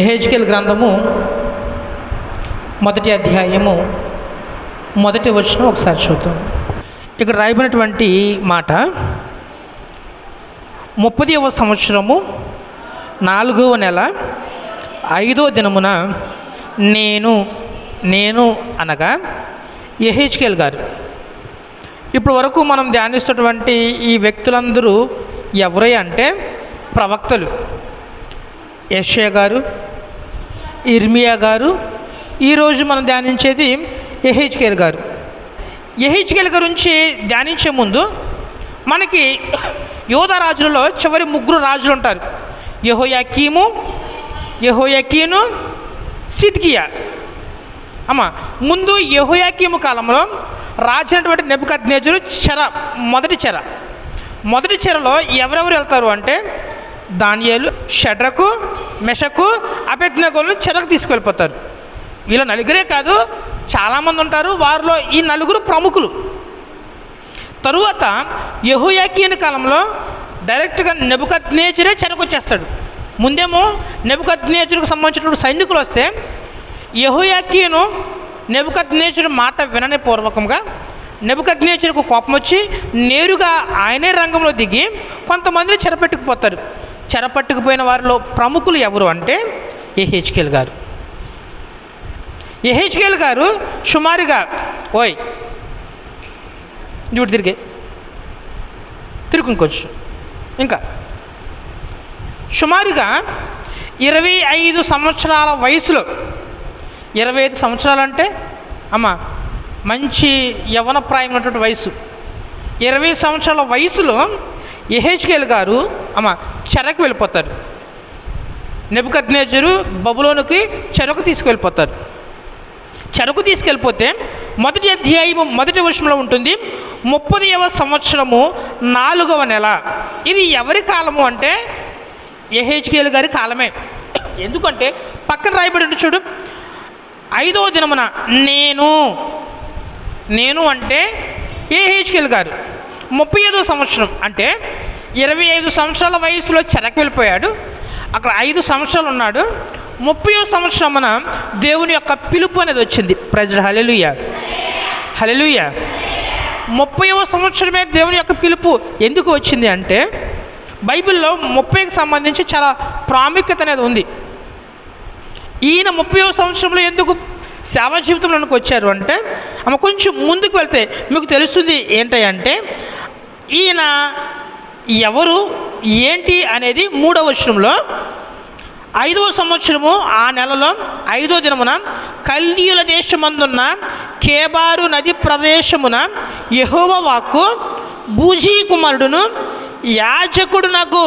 ఎహెచ్కేల్ గ్రంథము మొదటి అధ్యాయము మొదటి వచనం ఒకసారి చూద్దాం. ఇక్కడ రాయబడినటువంటి మాట ముప్పదవ సంవత్సరము నాలుగవ నెల ఐదో దినమున నేను నేను అనగా ఎహెచ్కేల్ గారు. ఇప్పటి వరకు మనం ధ్యానిస్తున్నటువంటి ఈ వ్యక్తులందరూ ఎవరై అంటే ప్రవక్తలు. యశ్య గారు ఇర్మియా గారు. ఈరోజు మనం ధ్యానించేది ఎహెచ్కేల్ గారు. ఎహెచ్కేల్ గురించి ధ్యానించే ముందు మనకి యోధ రాజులలో చివరి ముగ్గురు రాజులు ఉంటారు. యహోయాకీము యహోయాకీను సిద్కియా. అమ్మ ముందు యహోయాకీము కాలంలో రాజైనటువంటి నెబుకద్నేజుడు చెర మొదటి చెర. మొదటి చెరలో ఎవరెవరు వెళ్తారు అంటే దానియాలు షడ్రకు మెషకు అభెజ్ఞగోళ్ళు చెరకు తీసుకెళ్ళిపోతారు. వీళ్ళ నలుగురే కాదు చాలామంది ఉంటారు. వారిలో ఈ నలుగురు ప్రముఖులు. తరువాత యహుయాకీన కాలంలో డైరెక్ట్గా నెబుకద్నేజరే చెరకొచ్చేస్తాడు. ముందేమో నెబుకద్నేజుడికి సంబంధించినటువంటి సైనికులు వస్తే యహోయాకీను నేచర్ మాట వినని పూర్వకంగా నెబుకద్నేజుడికి కోపం వచ్చి నేరుగా ఆయనే రంగంలో దిగి కొంతమందిని చెరపెట్టుకుపోతారు. చెరపట్టుకుపోయిన వారిలో ప్రముఖులు ఎవరు అంటే ఏహెచ్కేల్ గారు. ఏహెచ్కేల్ గారు సుమారుగా ఓయ్ ఇప్పుడు తిరిగే తిరుగు ఇంకొచ్చు ఇంకా సుమారుగా ఇరవై ఐదు సంవత్సరాల వయసులో ఇరవై ఐదు సంవత్సరాలు అంటే అమ్మ మంచి యవన ప్రాయమైనటువంటి వయసు. ఇరవై సంవత్సరాల వయసులో ఎహెచ్కేల్ గారు అమ్మ చెరకు వెళ్ళిపోతారు. నెబుకద్నేజరు బబులోనికి చెరకు తీసుకువెళ్ళిపోతారు. చెరకు తీసుకెళ్ళిపోతే మొదటి అధ్యాయం మొదటి వర్షంలో ఉంటుంది. ముప్పదవ సంవత్సరము నాలుగవ నెల. ఇది ఎవరి కాలము అంటే? ఎహెచ్కేల్ గారి కాలమే. ఎందుకంటే పక్కన రాయబడి ఉంది చూడు. ఐదవ దినమున నేను నేను అంటే ఏహెచ్కేల్ గారు. ముప్పై ఐదో సంవత్సరం అంటే ఇరవై ఐదు సంవత్సరాల వయసులో చెరకు వెళ్ళిపోయాడు. అక్కడ ఐదు సంవత్సరాలు ఉన్నాడు. ముప్పై సంవత్సరమున దేవుని యొక్క పిలుపు అనేది వచ్చింది. ప్రజలు హలెలుయ హలెలుయ ముప్పైవ సంవత్సరమే దేవుని యొక్క పిలుపు ఎందుకు వచ్చింది అంటే బైబిల్లో ముప్పైకి సంబంధించి చాలా ప్రాముఖ్యత అనేది ఉంది. ఈయన ముప్పై సంవత్సరంలో ఎందుకు సేవా జీవితంలోనికి వచ్చారు అంటే ఆమె కొంచెం ముందుకు వెళ్తే మీకు తెలుస్తుంది ఏంటంటే ఈయన ఎవరు ఏంటి అనేది మూడవ వర్షంలో ఐదవ సంవత్సరము ఆ నెలలో ఐదో దినమున కల్దీయుల దేశమందున్న కేబారు నది ప్రదేశమున యహోవ వాక్కు బూజీ కుమారుడును యాజకుడు నాకు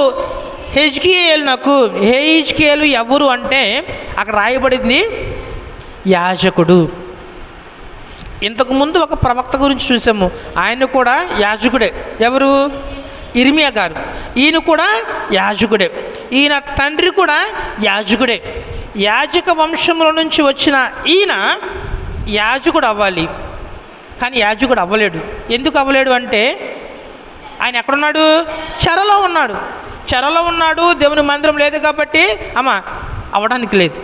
హెజ్కియేలు నాకు హెజ్కియేలు ఎవరు అంటే అక్కడ రాయబడింది యాజకుడు. ఇంతకుముందు ఒక ప్రవక్త గురించి చూసాము ఆయన కూడా యాజకుడే. ఎవరు? ఇర్మియా గారు. ఈయన కూడా యాజకుడే. ఈయన తండ్రి కూడా యాజకుడే. యాజక వంశంలో నుంచి వచ్చిన ఈయన యాజకుడు అవ్వాలి. కానీ యాజకుడు అవ్వలేడు. ఎందుకు అవ్వలేడు అంటే ఆయన ఎక్కడున్నాడు? చెరలో ఉన్నాడు. చెరలో ఉన్నాడు దేవుని మందిరం లేదు కాబట్టి అమ్మ అవ్వడానికి లేదు.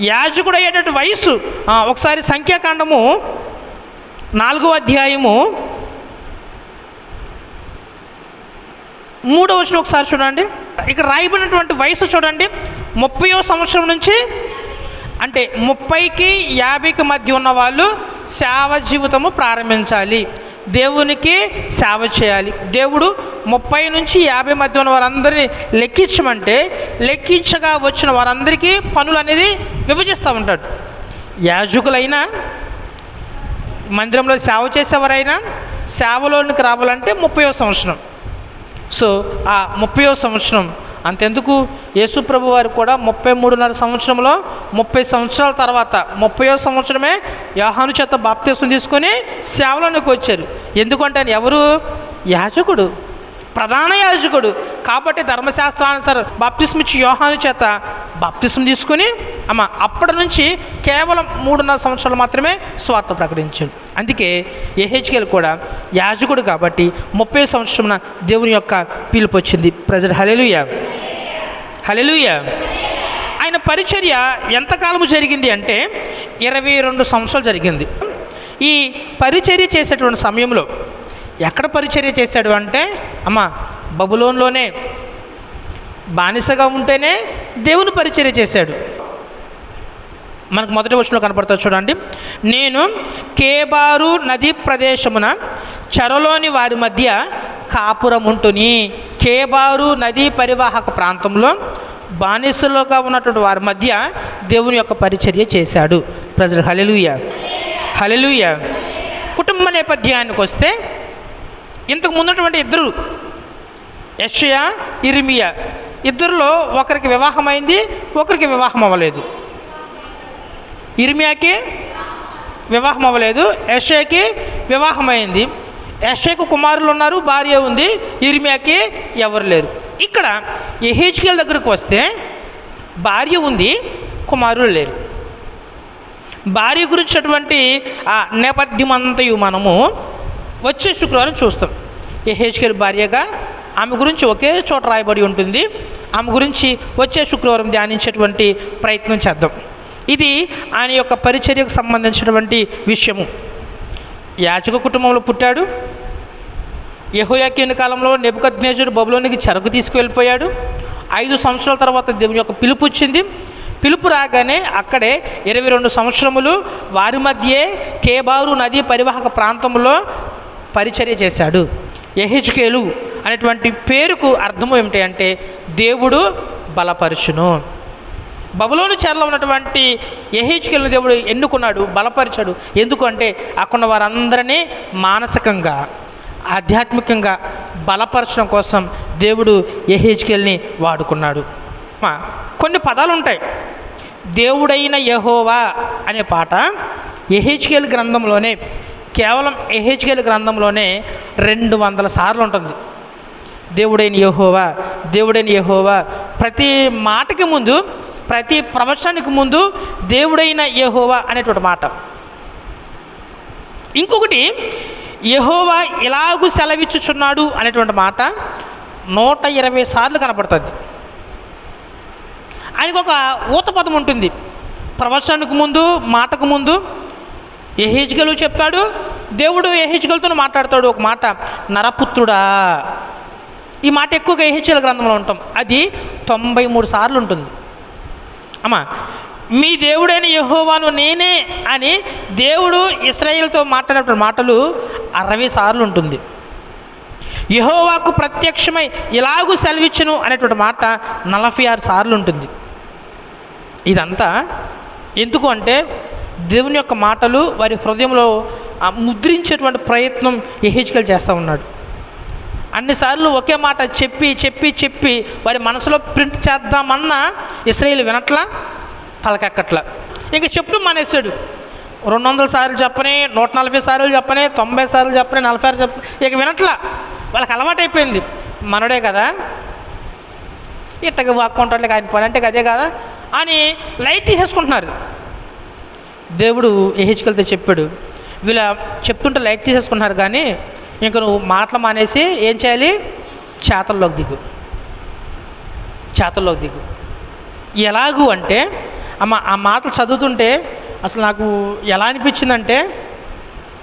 యాజకుడు అయ్యేటటువంటి వయసు ఒకసారి సంఖ్యాకాండము నాలుగో అధ్యాయము మూడో వచ్చిన ఒకసారి చూడండి. ఇక్కడ రాయబడినటువంటి వయసు చూడండి. ముప్పయో సంవత్సరం నుంచి అంటే ముప్పైకి యాభైకి మధ్య ఉన్న వాళ్ళు సేవ జీవితము ప్రారంభించాలి. దేవునికి సేవ చేయాలి. దేవుడు ముప్పై నుంచి యాభై మధ్య ఉన్న వారందరినీ లెక్కించమంటే లెక్కించగా వచ్చిన వారందరికీ పనులు అనేది విభజిస్తూ ఉంటాడు. యాజకులైనా మందిరంలో సేవ చేసేవారైనా సేవలోనికి రావాలంటే ముప్పయో సంవత్సరం. సో ఆ ముప్పయో సంవత్సరం అంతెందుకు? యేసు ప్రభు వారు కూడా ముప్పై మూడున్నర సంవత్సరంలో ముప్పై సంవత్సరాల తర్వాత ముప్పయో సంవత్సరమే యోహాను చేత బాప్తీసం తీసుకొని సేవలోనికి వచ్చారు. ఎందుకంటే ఆయన ఎవరు? యాజకుడు. ప్రధాన యాజకుడు. కాబట్టి ధర్మశాస్త్రానుసారం బాప్తిస్మ ఇచ్చి యోహాను చేత బాప్తిస్మ తీసుకుని అమ్మ అప్పటి నుంచి కేవలం మూడున్నర సంవత్సరాలు మాత్రమే స్వార్థ ప్రకటించాడు. అందుకే ఏహెచ్కేల్ కూడా యాజకుడు కాబట్టి ముప్పై సంవత్సరమున దేవుని యొక్క పిలుపు వచ్చింది. ప్రజలు హలెలుయ హలెలుయ ఆయన పరిచర్య ఎంతకాలము జరిగింది అంటే ఇరవై రెండు సంవత్సరాలు జరిగింది. ఈ పరిచర్య చేసేటువంటి సమయంలో ఎక్కడ పరిచర్య చేశాడు అంటే అమ్మ బబులోన్లోనే బానిసగా ఉంటేనే దేవుని పరిచర్య చేశాడు. మనకు మొదటి వర్షంలో కనపడతా చూడండి. నేను కేబారు నది ప్రదేశమున చెరలోని వారి మధ్య కాపురం ఉంటుని కేబారు నదీ పరివాహక ప్రాంతంలో బానిసలుగా ఉన్నటువంటి వారి మధ్య దేవుని యొక్క పరిచర్య చేశాడు. ప్రజలు హలెలుయ హలెలుయ కుటుంబ నేపథ్యానికి వస్తే ఇంతకు ముందున్నటువంటి ఇద్దరు యషయా ఇరిమియా ఇద్దరిలో ఒకరికి వివాహమైంది ఒకరికి వివాహం అవ్వలేదు ఇర్మియాకి వివాహం అవ్వలేదు యషయాకి వివాహమైంది. యషయకు కుమారులు ఉన్నారు భార్య ఉంది ఇర్మియాకి ఎవరు లేరు. ఇక్కడ ఎహెచ్కేల్ దగ్గరకు వస్తే భార్య ఉంది కుమారులు లేరు. భార్య గురించినటువంటి ఆ నేపథ్యమంతయు మనము వచ్చే శుక్రవారం చూస్తాం. ఎహెచ్కేల్ భార్యగా ఆమె గురించి ఒకే చోట రాయబడి ఉంటుంది. ఆమె గురించి వచ్చే శుక్రవారం ధ్యానించేటువంటి ప్రయత్నం చేద్దాం. ఇది ఆయన యొక్క పరిచర్యకు సంబంధించినటువంటి విషయము. యాచక కుటుంబంలో పుట్టాడు. యహోయాకీని కాలంలో నెబుకద్నేజుడు బబులోనికి చెరకు తీసుకువెళ్ళిపోయాడు. ఐదు సంవత్సరాల తర్వాత దేవుని యొక్క పిలుపు వచ్చింది. పిలుపు రాగానే అక్కడే ఇరవై రెండు సంవత్సరములు వారి మధ్యే కేబారు నదీ పరివాహక ప్రాంతంలో పరిచర్య చేశాడు. ఎహెచ్కేలు అనేటువంటి పేరుకు అర్థం ఏమిటి అంటే దేవుడు బలపరుచును. బబులోని చేరలో ఉన్నటువంటి ఎహెచ్కేలు దేవుడు ఎన్నుకున్నాడు బలపరిచాడు. ఎందుకంటే అక్కడ వారందరినీ మానసికంగా ఆధ్యాత్మికంగా బలపరచడం కోసం దేవుడు ఎహెచ్కెల్ని వాడుకున్నాడు. మా, కొన్ని పదాలు ఉంటాయి. దేవుడైన యహోవా అనే పాట ఎహెచ్కేల్ గ్రంథంలోనే కేవలం ఎహెచ్కేల్ గ్రంథంలోనే రెండు వందల సార్లు ఉంటుంది. దేవుడైన యహోవా దేవుడైన యహోవా ప్రతి మాటకి ముందు ప్రతి ప్రవచనానికి ముందు దేవుడైన యహోవా అనేటువంటి మాట. ఇంకొకటి యహోవా ఇలాగూ సెలవిచ్చుచున్నాడు అనేటువంటి మాట నూట ఇరవై సార్లు కనపడుతుంది. ఆయనకు ఒక ఊతపదం ఉంటుంది. ప్రవచనానికి ముందు మాటకు ముందు ఎహెచ్గలు చెప్తాడు దేవుడు ఎహెచ్గలతో మాట్లాడతాడు. ఒక మాట నరపుత్రుడా. ఈ మాట ఎక్కువగా ఎహెచ్ఎల్ గ్రంథంలో ఉంటాం. అది తొంభై మూడు సార్లు ఉంటుంది. అమ్మా మీ దేవుడైన యహోవాను నేనే అని దేవుడు ఇస్రాయేల్తో మాట్లాడే మాటలు అరవై సార్లు ఉంటుంది. యహోవాకు ప్రత్యక్షమై ఇలాగూ సెలవిచ్చును అనేటువంటి మాట నలభై ఆరు సార్లు ఉంటుంది. ఇదంతా ఎందుకు అంటే దేవుని యొక్క మాటలు వారి హృదయంలో ముద్రించేటువంటి ప్రయత్నం ఎహెచ్కల్ చేస్తూ ఉన్నాడు. అన్నిసార్లు ఒకే మాట చెప్పి చెప్పి చెప్పి వారి మనసులో ప్రింట్ చేద్దామన్నా ఇస్రాయిల్ వినట్లా తలకెక్కట్లా. ఇంకా చెప్పుడు మానేశాడు. రెండు వందల సార్లు చెప్పని నూట నలభై సార్లు చెప్పని తొంభై సార్లు చెప్పని నలభై ఆరు చెప్పని ఇక వినట్లా. వాళ్ళకి అలవాటైపోయింది. మనడే కదా. ఇట్టగా వాక్కుంటాడు ఆయన పని అంటే అదే కదా అని లైట్ తీసేసుకుంటున్నారు. దేవుడు ఎహెచ్కెళ్తే చెప్పాడు వీళ్ళ చెప్తుంటే లైట్ తీసేసుకున్నారు కానీ ఇంక నువ్వు మాటలు మానేసి ఏం చేయాలి? చేతల్లోకి దిగు. చేతల్లోకి దిగు. ఎలాగూ అంటే అమ్మ ఆ మాటలు చదువుతుంటే అసలు నాకు ఎలా అనిపించిందంటే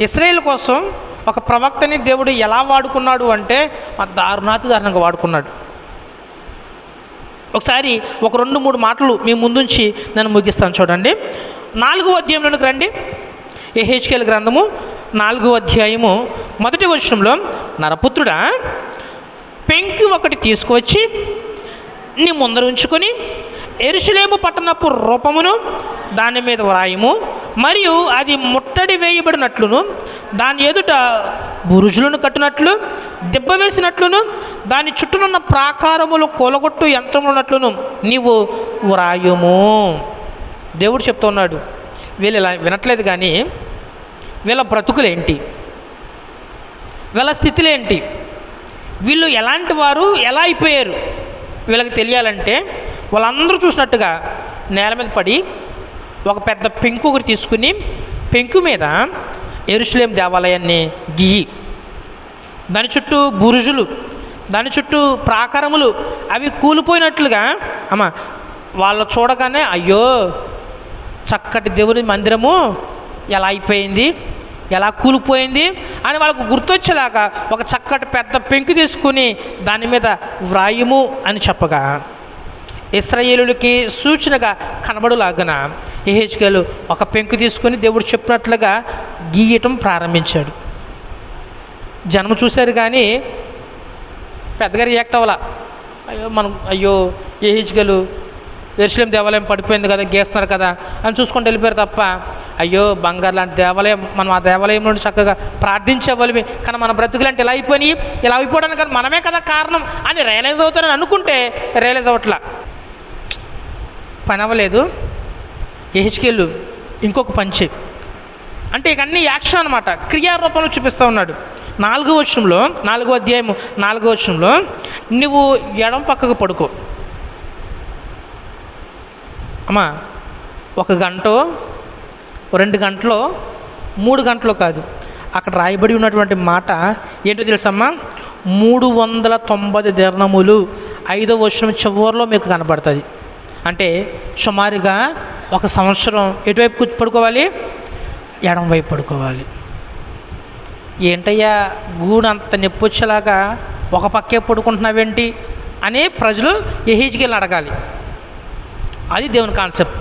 ఇస్రాయేల్ కోసం ఒక ప్రవక్తని దేవుడు ఎలా వాడుకున్నాడు అంటే దారుణాతి దారుణంగా వాడుకున్నాడు. ఒకసారి ఒక రెండు మూడు మాటలు మీ ముందుంచి నేను ముగిస్తాను చూడండి. నాలుగో అధ్యాయంలోనికి రండి. ఎహెచ్కేల్ గ్రంథము నాలుగో అధ్యాయము మొదటి వచనంలో నరపుత్రుడా పెంకి ఒకటి తీసుకువచ్చి నీ ముందర ఉంచుకొని ఎరుసలేము పట్టణపు రూపమును దాని మీద వ్రాయము. మరియు అది ముట్టడి వేయబడినట్లును దాని ఎదుట బురుజులను కట్టినట్లు దెబ్బ వేసినట్లును దాని చుట్టూనున్న ప్రాకారములు కూలగొట్టు యంత్రములున్నట్లును నీవు వ్రాయుము. దేవుడు చెప్తున్నాడు వీళ్ళు ఇలా వినట్లేదు కానీ వీళ్ళ బ్రతుకులేంటి? వీళ్ళ స్థితిలేంటి? వీళ్ళు ఎలాంటి వారు ఎలా అయిపోయారు? వీళ్ళకి తెలియాలంటే వాళ్ళందరూ చూసినట్టుగా నేల మీద పడి ఒక పెద్ద పెంకు ఒకటి తీసుకుని పెంకు మీద ఎరుసలేం దేవాలయాన్ని గీయి. దాని చుట్టూ బురుజులు దాని చుట్టూ ప్రాకారములు అవి కూలిపోయినట్లుగా అమ్మ వాళ్ళు చూడగానే అయ్యో చక్కటి దేవుని మందిరము ఎలా అయిపోయింది? ఎలా కూలిపోయింది? అని వాళ్ళకు గుర్తొచ్చేలాగా ఒక చక్కటి పెద్ద పెంకు తీసుకుని దాని మీద వ్రాయము అని చెప్పగా ఇస్రాయేలులకి సూచనగా కనబడులాగన ఏహెచ్కేలు ఒక పెంకు తీసుకొని దేవుడు చెప్పినట్లుగా గీయటం ప్రారంభించాడు. జన్మ చూశారు కానీ పెద్దగా రియాక్ట్ అవ్వాల. అయ్యో మనం అయ్యో ఏహెచ్కేలు ఎరుసలేం దేవాలయం పడిపోయింది కదా గీస్తున్నారు కదా అని చూసుకుంటూ వెళ్ళిపోయారు తప్ప అయ్యో బంగారు లాంటి దేవాలయం మనం ఆ దేవాలయం నుండి చక్కగా ప్రార్థించేవాళ్ళమి కానీ మన బ్రతుకులంటే ఇలా అయిపోయినాయి ఇలా అయిపోవడానికి కానీ మనమే కదా కారణం అని రియలైజ్ అవుతానని అనుకుంటే రియలైజ్ అవ్వట్లా. పని అవ్వలేదు. ఏహెచ్కేళ్ళు ఇంకొక పంచి. అంటే ఇక అన్ని యాక్షన్ అనమాట క్రియారూపంలో చూపిస్తూ ఉన్నాడు. నాలుగో వచనంలో నాలుగో అధ్యాయము నాలుగో వచనంలో నువ్వు ఎడం పక్కకు పడుకో అమ్మా ఒక గంట రెండు గంటలో మూడు గంటలో కాదు. అక్కడ రాయబడి ఉన్నటువంటి మాట ఏంటో తెలుసమ్మా? మూడు వందల తొంభై దిర్ణములు ఐదో వర్షం చివరిలో మీకు కనబడుతుంది. అంటే సుమారుగా ఒక సంవత్సరం ఎటువైపు కూర్చు పడుకోవాలి? ఎడం వైపు పడుకోవాలి. ఏంటయ్యా గూడు అంత నొప్పి వచ్చేలాగా ఒక పక్కే పడుకుంటున్నావేంటి? అనే ప్రజలు ఎహీజ్కి అడగాలి. అది దేవుని కాన్సెప్ట్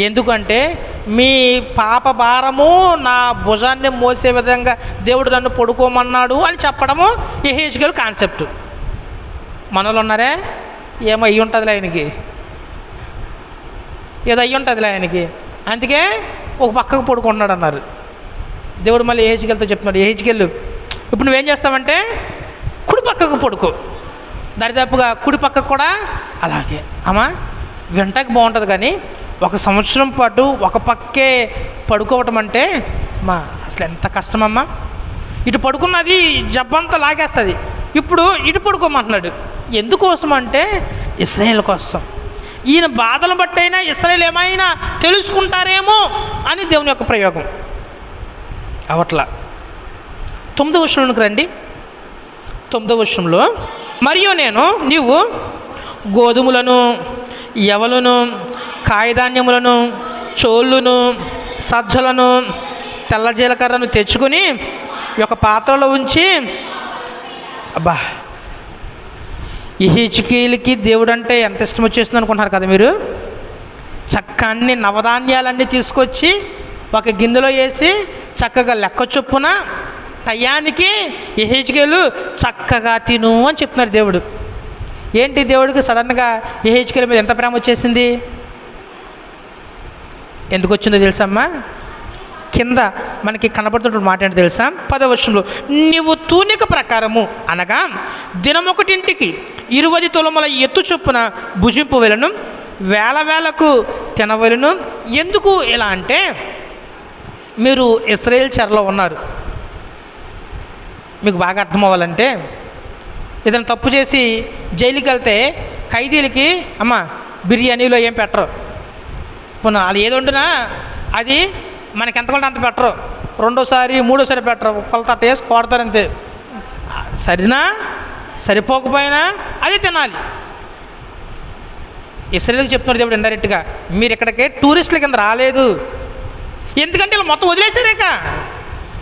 ఎందుకంటే మీ పాప భారము నా భుజాన్ని మోసే విధంగా దేవుడు నన్ను పడుకోమన్నాడు అని చెప్పడము ఎహేజ్గల్ కాన్సెప్ట్ మనలో ఉన్నారే? ఏమో అయ్యి ఉంటుందిలే ఆయనకి. ఏదో అయ్యి ఉంటుందిలే ఆయనకి. అందుకే ఒక పక్కకు పడుకుంటున్నాడు అన్నారు. దేవుడు మళ్ళీ ఏహెచ్కెళ్ళతో చెప్తున్నాడు ఏహెచ్కెళ్ళు ఇప్పుడు నువ్వేం చేస్తావంటే కుడి పక్కకు పడుకో. దరిదాపుగా కుడి పక్కకు కూడా అలాగే. అమ్మా వింటకు బాగుంటుంది కానీ ఒక సంవత్సరం పాటు ఒక పక్కే పడుకోవటం అంటే మా అసలు ఎంత కష్టమమ్మా. ఇటు పడుకున్నది జబ్బంతా లాగేస్తుంది. ఇప్పుడు ఇటు పడుకోమంటున్నాడు. ఎందుకోసం అంటే ఇస్రాయేల్ కోసం. ఈయన బాధలు బట్టైనా ఇస్రాయేల్ ఏమైనా తెలుసుకుంటారేమో అని దేవుని యొక్క ప్రయోగం. అవట్లా. తొమ్మిదో వర్షంలోకి రండి. తొమ్మిదో వర్షంలో మరియు నేను నీవు గోధుమలను ఎవలను కాయధాన్యములను చోళ్ళును సజ్జలను తెల్ల జీలకర్రను తెచ్చుకుని ఈ యొక్క పాత్రలో ఉంచి అబ్బా ఈ హిచికీలకి దేవుడు అంటే ఎంత ఇష్టం వచ్చేస్తుంది అనుకుంటున్నారు కదా మీరు? చక్క అన్ని నవధాన్యాలన్నీ తీసుకొచ్చి ఒక గిన్నెలో వేసి చక్కగా లెక్క చొప్పున టయానికి ఎహెచ్కేలు చక్కగా తిను అని చెప్తున్నారు దేవుడు. ఏంటి దేవుడికి సడన్గా ఎహెచ్కేల మీద ఎంత ప్రేమ వచ్చేసింది? ఎందుకు వచ్చిందో తెలుసమ్మా కింద మనకి కనబడుతున్న మాట ఏంటో తెలుసా? పదవచనంలో నీవు తూనిక ప్రకారము అనగా దినమొకటింటికి ఇరువది తులముల ఎత్తు చొప్పున భుజింపు వెలను వేల వేలకు తినవలను ఎందుకు ఇలా అంటే మీరు ఇస్రాయేల్ చెరలో ఉన్నారు. మీకు బాగా అర్థం అవ్వాలంటే ఏదైనా తప్పు చేసి జైలుకి వెళ్తే ఖైదీలకి అమ్మ బిర్యానీలో ఏం పెట్టరు. పోనీ వాళ్ళు ఏది వండినా అది మనకి ఎంత కొంటే అంత పెట్టరు. రెండోసారి మూడోసారి పెట్టరు. ఒక్కళ్ళ తట్ట వేసి కొడతారు అంతే. సరినా సరిపోకపోయినా అది తినాలి. ఇస్రాయల్కి చెప్తున్నారు దేవుడు ఇండైరెక్ట్గా. మీరు ఇక్కడికి టూరిస్టుల కింద రాలేదు. ఎందుకంటే వీళ్ళు మొత్తం వదిలేసారేక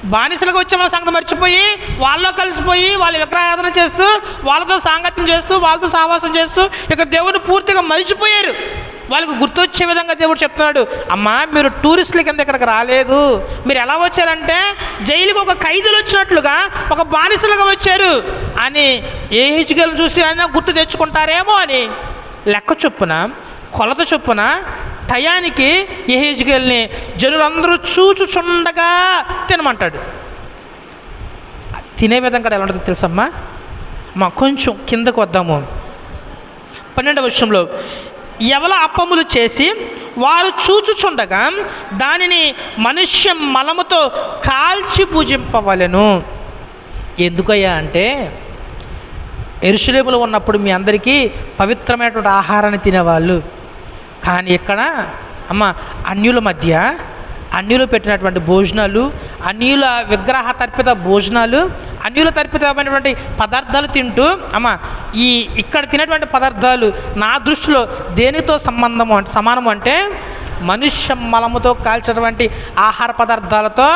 బానిసలుగా వచ్చే మన సంగతి మర్చిపోయి వాళ్ళలో కలిసిపోయి వాళ్ళ విగ్రహారాధన చేస్తూ వాళ్ళతో సాంగత్యం చేస్తూ వాళ్ళతో సహవాసం చేస్తూ ఇక దేవుని పూర్తిగా మర్చిపోయారు. వాళ్ళకు గుర్తొచ్చే విధంగా దేవుడు చెప్తున్నాడు అమ్మా మీరు టూరిస్టుల కింద ఇక్కడికి రాలేదు. మీరు ఎలా వచ్చారంటే జైలుకి ఒక ఖైదీలు వచ్చినట్లుగా ఒక బానిసలుగా వచ్చారు అని ఏ హిచ్చుగలను చూసి అయినా గుర్తు తెచ్చుకుంటారేమో అని లెక్క చొప్పున కొలత చొప్పున టయానికి ఎహేజ్కేల్ని జనులందరూ చూచుచుండగా తినమంటాడు. తినే విధంగా ఎలా ఉంటుందో తెలుసమ్మా? మా కొంచెం కిందకు వద్దాము. పన్నెండవ విషయంలో ఎవల అప్పములు చేసి వారు చూచుచుండగా దానిని మనుష్య మలముతో కాల్చి పూజింపవలెను. ఎందుకయ్యా అంటే ఎరుసలేములు ఉన్నప్పుడు మీ అందరికీ పవిత్రమైనటువంటి ఆహారాన్ని తినేవాళ్ళు. కానీ ఇక్కడ అమ్మ అన్యుల మధ్య. అన్యులు పెట్టినటువంటి భోజనాలు అన్యుల విగ్రహ తర్పిత భోజనాలు అన్యుల తర్పితమైనటువంటి పదార్థాలు తింటూ అమ్మ ఈ ఇక్కడ తినేటువంటి పదార్థాలు నా దృష్టిలో దేనితో సంబంధము అంటే సమానము అంటే మనుష్య మలముతో కాల్చినటువంటి ఆహార పదార్థాలతో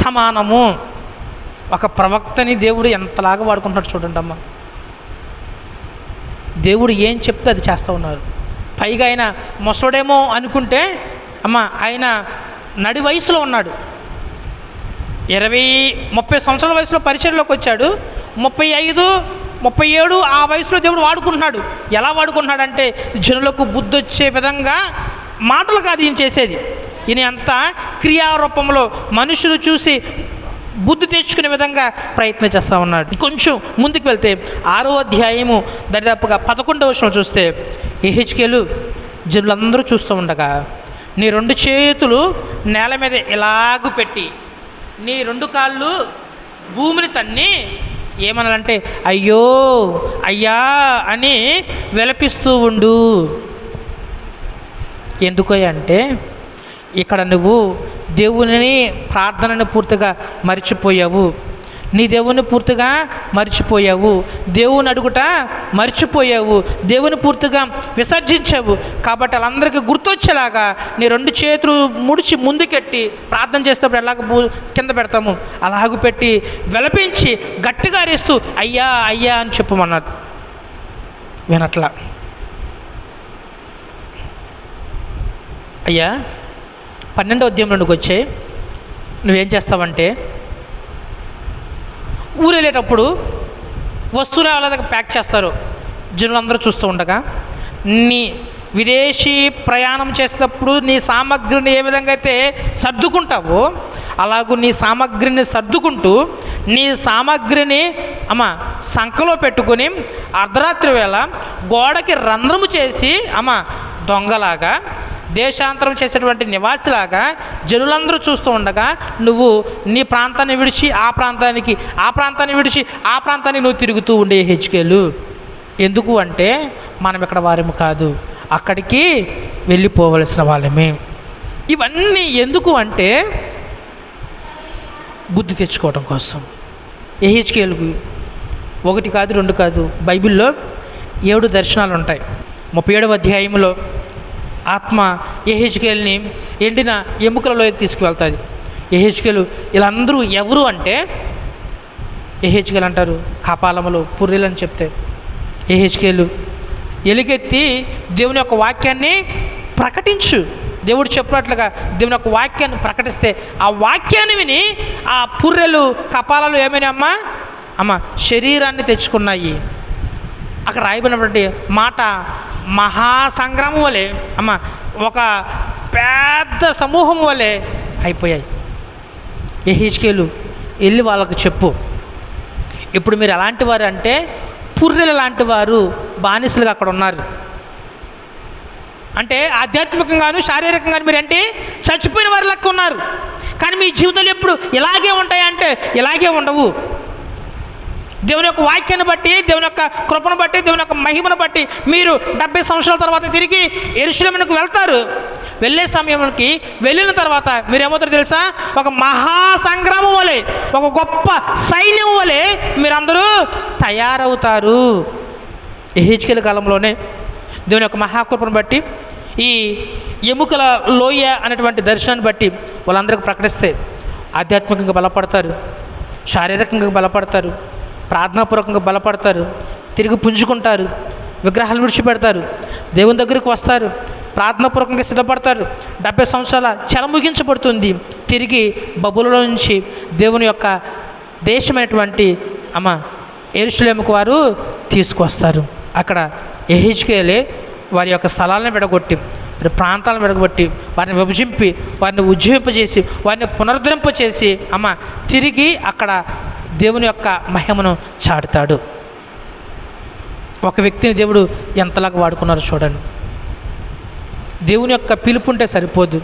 సమానము. ఒక ప్రవక్తని దేవుడు ఎంతలాగా వాడుకుంటున్నాడు చూడండి అమ్మ దేవుడు ఏం చెప్తే అది చేస్తూ ఉన్నారు. పైగా ఆయన మొసడేమో అనుకుంటే అమ్మ ఆయన నడి వయసులో ఉన్నాడు. ఇరవై ముప్పై సంవత్సరాల వయసులో పరిచయంలోకి వచ్చాడు. ముప్పై ఐదు ముప్పై ఏడు ఆ వయసులో దేవుడు వాడుకుంటున్నాడు. ఎలా వాడుకుంటున్నాడంటే జనులకు బుద్ధి వచ్చే విధంగా మాటలు కాదు ఈయన చేసేది ఈయన అంతా క్రియారూపంలో మనుషులు చూసి బుద్ధి తెచ్చుకునే విధంగా ప్రయత్నం చేస్తూ ఉన్నాడు. కొంచెం ముందుకు వెళ్తే ఆరో అధ్యాయము దరిదాపుగా పదకొండవ వర్షం చూస్తే ఏహెచ్కేలు జనులందరూ చూస్తూ ఉండగా నీ రెండు చేతులు నేల మీద ఇలాగు పెట్టి నీ రెండు కాళ్ళు భూమిని తన్ని ఏమనాలంటే అయ్యో అయ్యా అని విలపిస్తూ ఉండు. ఎందుకు అంటే ఇక్కడ నువ్వు దేవుని ప్రార్థనను పూర్తిగా మర్చిపోయావు. నీ దేవుని పూర్తిగా మర్చిపోయావు. దేవుని అడుగుట మర్చిపోయావు. దేవుని పూర్తిగా విసర్జించావు. కాబట్టి వాళ్ళందరికీ గుర్తొచ్చేలాగా నీ రెండు చేతులు ముడిచి ముందుకెట్టి ప్రార్థన చేసేటప్పుడు ఎలాగ కింద పెడతాము? అలాగ పెట్టి విలపించి గట్టిగా అరేస్తూ అయ్యా అయ్యా అని చెప్పమన్నారు. వినట్లా. అయ్యా పన్నెండో ఉద్యమం నుండికి వచ్చే నువ్వేం చేస్తావంటే ఊరు వెళ్ళేటప్పుడు వస్తువులు ఎవరి ప్యాక్ చేస్తారు జనులందరూ చూస్తూ ఉండగా నీ విదేశీ ప్రయాణం చేసేటప్పుడు నీ సామగ్రిని ఏ విధంగా అయితే సర్దుకుంటావో అలాగూ నీ సామగ్రిని సర్దుకుంటూ నీ సామగ్రిని అమ్మ సంకలో పెట్టుకుని అర్ధరాత్రి వేళ గోడకి రంధ్రము చేసి అమ్మ దొంగలాగా దేశాంతరం చేసేటువంటి నివాసిలాగా జనులందరూ చూస్తూ ఉండగా నువ్వు నీ ప్రాంతాన్ని విడిచి ఆ ప్రాంతానికి ఆ ప్రాంతాన్ని విడిచి ఆ ప్రాంతానికి నువ్వు తిరుగుతూ ఉండే హెచ్కేలు. ఎందుకు అంటే మనం ఇక్కడ వారము కాదు. అక్కడికి వెళ్ళిపోవలసిన వాళ్ళమే. ఇవన్నీ ఎందుకు అంటే బుద్ధి తెచ్చుకోవడం కోసం. ఏహెచ్కేలకు ఒకటి కాదు రెండు కాదు. బైబిల్లో ఏడు దర్శనాలు ఉంటాయి ముప్పై ఏడవ అధ్యాయంలో ఆత్మ ఎహెచ్కేల్ని ఎండిన ఎముకలలోకి తీసుకువెళ్తుంది. ఎహెచ్కేలు వీళ్ళందరూ ఎవరు అంటే ఎహెచ్కేలు అంటారు కపాలములు పుర్రెలు అని చెప్తే. ఏహెచ్కేలు ఎలుగెత్తి దేవుని యొక్క వాక్యాన్ని ప్రకటించు. దేవుడు చెప్పినట్లుగా దేవుని యొక్క వాక్యాన్ని ప్రకటిస్తే ఆ వాక్యాన్ని విని ఆ పుర్రెలు కపాలాలు ఏమైనా అమ్మా? అమ్మ శరీరాన్ని తెచ్చుకున్నాయి. అక్కడ రాయబడినటువంటి మాట మహాసంగ్రామం వలె అమ్మ ఒక పెద్ద సమూహం వలె అయిపోయాయి. ఎహెచ్కేలు వెళ్ళి వాళ్ళకి చెప్పు. ఇప్పుడు మీరు ఎలాంటి వారు అంటే పుర్రెల లాంటి వారు బానిసలుగా అక్కడ ఉన్నారు. అంటే ఆధ్యాత్మికంగాను శారీరకంగాను మీరు అంటే చచ్చిపోయిన వారి లెక్క ఉన్నారు. కానీ మీ జీవితాలు ఎప్పుడు ఇలాగే ఉంటాయంటే ఇలాగే ఉండవు. దేవుని యొక్క వాక్యాన్ని బట్టి దేవుని యొక్క కృపను బట్టి దేవుని యొక్క మహిమను బట్టి మీరు డెబ్బై సంవత్సరాల తర్వాత తిరిగి ఎరుశలేమునకు వెళ్తారు. వెళ్ళే సమయంకి వెళ్ళిన తర్వాత మీరేమవుతారు తెలుసా? ఒక మహా సంగ్రామం వలె ఒక గొప్ప సైన్యం వలె మీరందరూ తయారవుతారు. హెచ్కెల కాలంలోనే దేవుని యొక్క మహాకృపను బట్టి ఈ ఎముకల లోయ అనేటువంటి దర్శనాన్ని బట్టి వాళ్ళందరికీ ప్రకటిస్తే ఆధ్యాత్మికంగా బలపడతారు శారీరకంగా బలపడతారు ప్రార్థనాపూర్వకంగా బలపడతారు తిరిగి పుంజుకుంటారు విగ్రహాలు విడిచిపెడతారు దేవుని దగ్గరికి వస్తారు ప్రార్థనాపూర్వకంగా సిద్ధపడతారు. డెబ్బై సంవత్సరాల చెల ముగించబడుతుంది. తిరిగి బబులలో నుంచి దేవుని యొక్క దేశమైనటువంటి అమ్మ ఎరుషులేముకు వారు తీసుకొస్తారు. అక్కడ ఎహెచ్కేలే వారి యొక్క స్థలాలను విడగొట్టి వారి ప్రాంతాలను విడగొట్టి వారిని విభజింపి వారిని ఉజ్జీవింపజేసి వారిని పునరుద్ధరింపజేసి అమ్మ తిరిగి అక్కడ దేవుని యొక్క మహిమను చాటుతాడు. ఒక వ్యక్తిని దేవుడు ఎంతలాగా వాడుకున్నారో చూడండి. దేవుని యొక్క పిలుపు ఉంటే సరిపోదు.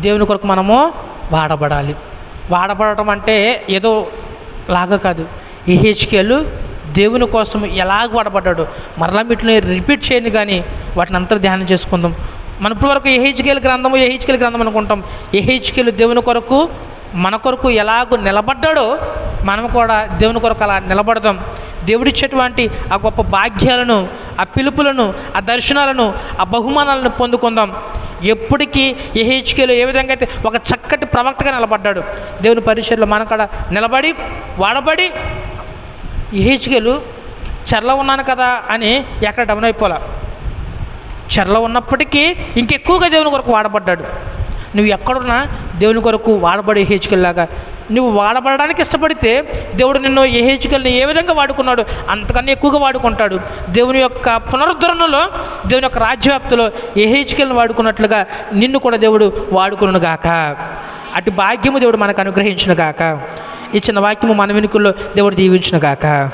దేవుని కొరకు మనము వాడబడాలి. వాడబడటం అంటే ఏదో లాగా కాదు. ఏహెచ్కేలు దేవుని కోసం ఎలాగ వాడబడ్డాడు? మరలా వీటిని రిపీట్ చేయండి కానీ వాటిని అంతా ధ్యానం చేసుకుందాం. మన ఇప్పటివరకు ఏహెచ్కేల్ గ్రంథము ఏహెచ్కేల్ గ్రంథం అనుకుంటాం. ఏహెచ్కేలు దేవుని కొరకు మన కొరకు ఎలాగో నిలబడ్డాడో మనం కూడా దేవుని కొరకు అలా నిలబడదాం. దేవుడిచ్చేటువంటి ఆ గొప్ప భాగ్యాలను ఆ పిలుపులను ఆ దర్శనాలను ఆ బహుమానాలను పొందుకుందాం. ఎప్పటికీ ఏహెచ్కేలో ఏ విధంగా అయితే ఒక చక్కటి ప్రవక్తగా నిలబడ్డాడు దేవుని పరిచయలో మన కూడా నిలబడి వాడబడి ఏహెచ్కేలు చెర్ల ఉన్నాను కదా అని ఎక్కడ డౌన్ అయిపోలా. చెరలో ఉన్నప్పటికీ ఇంకెక్కువగా దేవుని కొరకు వాడబడ్డాడు. నువ్వు ఎక్కడున్నా దేవుని కొరకు వాడబడే హెచ్కల్లాగా నువ్వు వాడబడడానికి ఇష్టపడితే దేవుడు నిన్ను ఏ హెచ్కెల్ని ఏ విధంగా వాడుకున్నాడు? అంతకన్నా ఎక్కువగా వాడుకుంటాడు. దేవుని యొక్క పునరుద్ధరణలో దేవుని యొక్క రాజ్యవ్యాప్తిలో ఏ హెచ్కెల్ని వాడుకున్నట్లుగా నిన్ను కూడా దేవుడు వాడుకును గాక. అటు భాగ్యము దేవుడు మనకు అనుగ్రహించును గాక. ఈ చిన్న వాక్యము మన వెనుకల్లో దేవుడు దీవించును గాక.